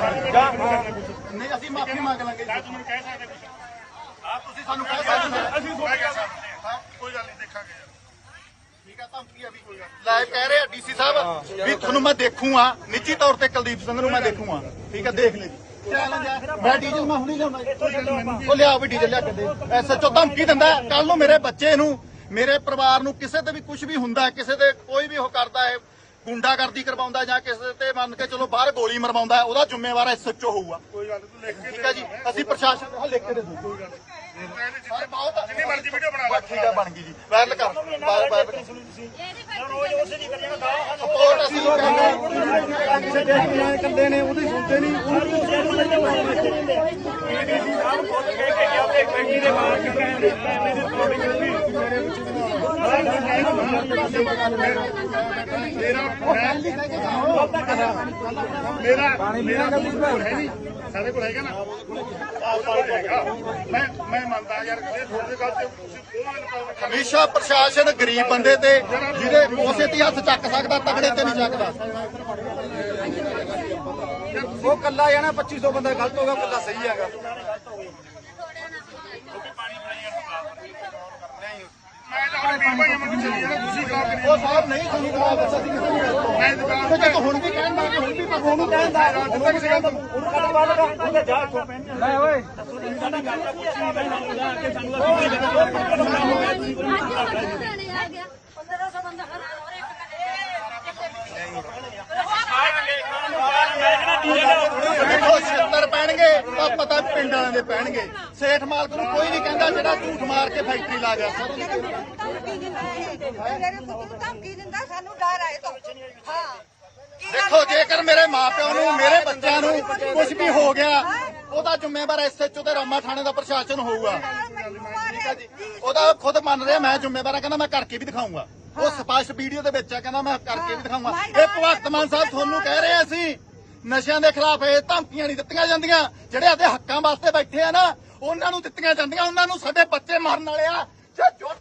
ਨਹੀਂ ਕੋਈ ਵੀ ਕੋਈ ਤੌਰ ਤੇ ਸਿੰਘ ਨੂੰ ਮੈਂ ਦੇਖੂਗਾ। ਠੀਕ ਆ ਦੇਖ ਲੈ। ਚੈਲੰਜ ਵੀ ਡੀਜ਼ਲ ਲਿਆ ਧਮਕੀ ਦਿੰਦਾ ਕੱਲ ਨੂੰ ਮੇਰੇ ਬੱਚੇ ਨੂੰ ਮੇਰੇ ਪਰਿਵਾਰ ਨੂੰ ਕਿਸੇ ਤੇ ਵੀ ਕੁਝ ਵੀ ਹੁੰਦਾ ਕਿਸੇ ਤੇ ਕੋਈ ਵੀ ਗੁੰਡਾਗਰਦੀ ਕਰਵਾਉਂਦਾ ਜਾਂ ਕਿਸੇ ਤੇ ਮੰਨ ਕੇ ਚਲੋ ਬਾਹਰ ਗੋਲੀ ਮਰਵਾਉਂਦਾ ਉਹਦਾ ਜ਼ਿੰਮੇਵਾਰ ਐਸਐਚਓ ਹੋਊਗਾ। ਕੋਈ ਗੱਲ ਤੂੰ ਲਿਖ ਕੇ ਠੀਕ ਹੈ ਜੀ? ਅਸੀਂ ਪ੍ਰਸ਼ਾਸਨ ਨੂੰ ਲਿਖ ਕੇ ਦੇ ਦੂੰ ਜਿੰਨੀ ਜਿੰਨੀ ਮਰਜ਼ੀ ਵੀਡੀਓ ਬਣਾ ਲੈ। ਠੀਕ ਹੈ ਬਣ ਗਈ ਜੀ। ਵਾਇਰਲ ਕਰ। ਵਾਇਰਲ ਵਾਇਰਲ ਰੋਜ਼ ਉਸੇ ਦੀ ਕਰੀਏ ਗਾਹ ਸਪੋਰਟ ਅਸੀਂ ਕਹਿੰਦੇ ਕੰਦੇ ਨੇ ਉਹਦੀ ਸੁਣਦੇ ਨਹੀਂ। ਮੇਰਾ ਮੇਰਾ ਮੇਰਾ ਕੋਲ ਹੈ ਨਹੀਂ। ਸਾਡੇ ਕੋਲ ਹੈਗਾ ਨਾ। ਆਹ ਪਾਣੀ ਹੈਗਾ। ਮੈਂ ਮੈਂ ਮੰਨਦਾ ਯਾਰ ਇਹ ਥੋੜੀ ਗੱਲ ਤੇ ਤੁਸੀਂ ਉਹ ਗੱਲ ਕਰ ਹਮੇਸ਼ਾ ਪ੍ਰਸ਼ਾਸਨ ਗਰੀਬ ਬੰਦੇ ਤੇ ਜਿਹਦੇ ਉਸੇ ਤੇ ਹੱਥ ਚੱਕ ਸਕਦਾ ਤਗੜੇ ਤੇ ਨਹੀਂ ਚੱਕਦਾ। ਉਹ ਕੱਲਾ ਜਾਣਾ 2500 ਬੰਦਾ ਗਲਤ ਹੋ ਗਿਆ ਕੱਲਾ ਸਹੀ ਹੈਗਾ। ਮੈਂ ਤਾਂ ਆਪਣੇ ਵੀਰ ਭਾਈਆਂ ਨੂੰ ਚੱਲੀ ਜਾਣਾ ਤੁਸੀਂ ਕਰਾ ਕੇ ਉਹ ਸਾਹਿਬ ਨਹੀਂ ਤੁਹਾਨੂੰ ਜਵਾਬ ਦੱਸ ਅਸੀਂ ਕਿਸੇ ਨੂੰ ਨਹੀਂ ਮੈਂ ਦੁਕਾਨ ਉਹ ਜੇ ਹੁਣ ਵੀ ਕਹਿਣ ਦਾ ਹੁਣ ਵੀ ਬਸ ਉਹਨੂੰ ਕਹਿਣ ਦਾ। ਦਿੱਤਾ ਕਿਸੇ ਗੱਲ ਤੋਂ ਲੈ ਓਏ ਆ ਗਿਆ 1500 ਬੰਦਾ ਖੜਾ ਹੋਰ ਇੱਕ ਦੇਖੋ 76 ਪੈਣਗੇ ਤਾਂ ਪਤਾ ਪਿੰਡ ਵਾਲਿਆਂ ਦੇ ਪੈਣਗੇ। ਸੇਠ ਮਾਲਕ ਨੂੰ ਕੋਈ ਨਹੀਂ ਕਹਿੰਦਾ ਜਿਹੜਾ ਝੂਠ ਮਾਰ ਕੇ ਫੈਕਟਰੀ ਲਾ ਗਿਆ। ਧਮਕੀ ਦਿੰਦਾ ਇਹ। ਧਮਕੀ ਦਿੰਦਾ ਸਾਨੂੰ ਡਰ ਆਏ ਤੋਂ ਹਾਂ ਕੀ ਗੱਲ ਦੇਖੋ ਜੇਕਰ ਮੇਰੇ ਮਾਪਿਆਂ ਨੂੰ ਮੇਰੇ ਬੱਚਿਆਂ ਨੂੰ ਕੁਝ ਵੀ ਹੋ ਗਿਆ ਉਹਦਾ ਜ਼ਿੰਮੇਵਾਰ ਐਸਐਚਓ ਤੇ ਰਾਮਾ ਥਾਣੇ ਦਾ ਪ੍ਰਸ਼ਾਸਨ ਹੋਊਗਾ। ਠੀਕ ਹੈ ਜੀ? ਉਹਦਾ ਖੁਦ ਮੰਨ ਰਿਹਾ ਮੈਂ ਜ਼ਿੰਮੇਵਾਰ ਆ ਕਹਿੰਦਾ ਮੈਂ ਕਰਕੇ ਵੀ ਦਿਖਾਊਂਗਾ। ਉਹ ਸਪਸ਼ਟ ਵੀਡੀਓ ਦੇ ਵਿੱਚ ਆ ਕਹਿੰਦਾ ਮੈਂ ਕਰਕੇ ਵੀ ਦਿਖਾਊਂਗਾ। ਇਹ ਭਗਵੰਤ ਮਾਨ ਸਾਹਿਬ ਤੁਹਾਨੂੰ ਕਹਿ ਰਹੇ ਅਸੀਂ ਨਸ਼ਿਆਂ ਦੇ ਖਿਲਾਫ ਇਹ ਧਮਕੀਆਂ ਨਹੀਂ ਦਿੱਤੀਆਂ ਜਾਂਦੀਆਂ। ਜਿਹੜੇ ਆਦੇ ਹੱਕਾਂ ਵਾਸਤੇ ਬੈਠੇ ਆ ਨਾ ਉਹਨਾਂ ਨੂੰ ਦਿੱਤੀਆਂ ਜਾਂਦੀਆਂ ਉਹਨਾਂ ਨੂੰ ਸਾਡੇ ਬੱਚੇ ਮਰਨ ਵਾਲੇ ਆ। ਜੇ ਜੁੱਟ